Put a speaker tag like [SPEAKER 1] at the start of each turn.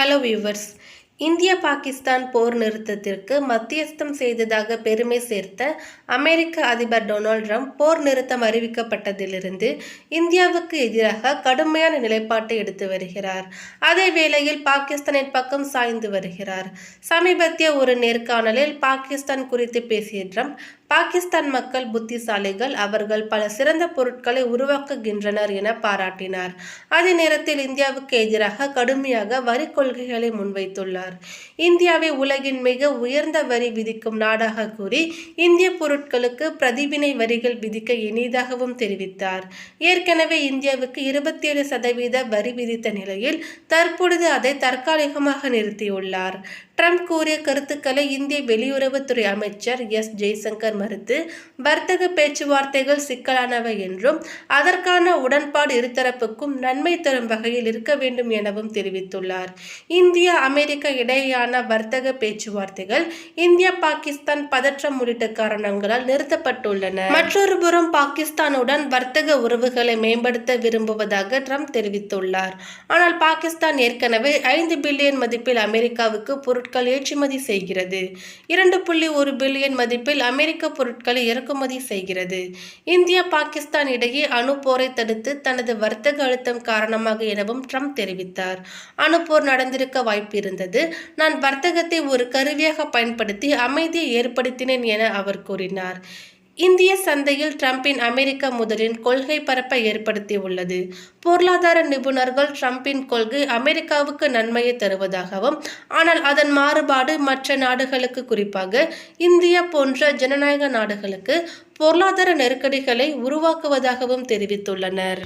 [SPEAKER 1] Hello viewers இந்திய பாகிஸ்தான் போர் நிறுத்தத்திற்கு மத்தியஸ்தம் செய்ததாக பெருமை சேர்த்த அமெரிக்க அதிபர் டொனால்ட் ட்ரம்ப் போர் நிறுத்தம் அறிவிக்கப்பட்டதிலிருந்து இந்தியாவுக்கு எதிராக கடுமையான நிலைப்பாட்டை எடுத்து வருகிறார். அதே வேளையில் பாகிஸ்தானின் பக்கம் சாய்ந்து வருகிறார். சமீபத்திய ஒரு நேர்காணலில் பாகிஸ்தான் குறித்து பேசிய ட்ரம்ப் பாகிஸ்தான் மக்கள் புத்திசாலிகள் அவர்கள் பல சிறந்த பொருட்களை உருவாக்குகின்றனர் என பாராட்டினார். அதே நேரத்தில் இந்தியாவுக்கு எதிராக கடுமையாக வரி கொள்கைகளை முன்வைத்துள்ளார். இந்தியாவை உலகின் மிக உயர்ந்த வரி விதிக்கும் நாடாக கூறி இந்திய பொருட்களுக்கு பிரதிவினை வரிகள் விதிக்க இனிதாகவும் தெரிவித்தார். ஏற்கனவே இந்தியாவுக்கு இருபத்தி ஏழு சதவீத வரி விதித்த நிலையில் தற்பொழுது அதை தற்காலிகமாக நிறுத்தியுள்ளார். ட்ரம்ப் கூறிய கருத்துக்களை இந்திய வெளியுறவுத்துறை அமைச்சர் எஸ். ஜெய்சங்கர் மறுத்து வர்த்தக பேச்சுவார்த்தைகள் சிக்கலானவை என்றும் அதற்கான உடன்பாடு இருதரப்புக்கும் நன்மை தரும் வகையில் இருக்க வேண்டும் எனவும் தெரிவித்துள்ளார். இந்தியா அமெரிக்கா இடையேயான வர்த்தக பேச்சுவார்த்தைகள் இந்தியா பாகிஸ்தான் பதற்றம் உள்ளிட்ட காரணங்களால் நிறுத்தப்பட்டுள்ளன. மற்றொரு புறம் பாகிஸ்தானுடன் வர்த்தக உறவுகளை மேம்படுத்த விரும்புவதாக ட்ரம்ப் தெரிவித்துள்ளார். ஆனால் பாகிஸ்தான் ஏற்கனவே ஐந்து பில்லியன் மதிப்பில் அமெரிக்காவுக்கு பொருட்கள் பொருட்கள் ஏற்றுமதி செய்கிறது. இரண்டு புள்ளி ஒரு பில்லியன் மதிப்பில் அமெரிக்க பொருட்களை இறக்குமதி செய்கிறது. இந்தியா பாகிஸ்தான் இடையே அணு போரை தடுத்து தனது வர்த்தக அழுத்தம் காரணமாக எனவும் ட்ரம்ப் தெரிவித்தார். அணு போர் நடந்திருக்க வாய்ப்பு இருந்தது. நான் வர்த்தகத்தை ஒரு கருவியாக பயன்படுத்தி அமைதியை ஏற்படுத்தினேன் என அவர் கூறினார். இந்திய சந்தையில் டிரம்பின் அமெரிக்க முதலின் கொள்கை பரப்பை ஏற்படுத்தியுள்ளது. பொருளாதார நிபுணர்கள் டிரம்பின் கொள்கை அமெரிக்காவுக்கு நன்மையை தருவதாகவும் ஆனால் அதன் மாறுபாடு மற்ற நாடுகளுக்கு குறிப்பாக இந்தியா போன்ற ஜனநாயக நாடுகளுக்கு பொருளாதார நெருக்கடிகளை உருவாக்குவதாகவும் தெரிவித்துள்ளனர்.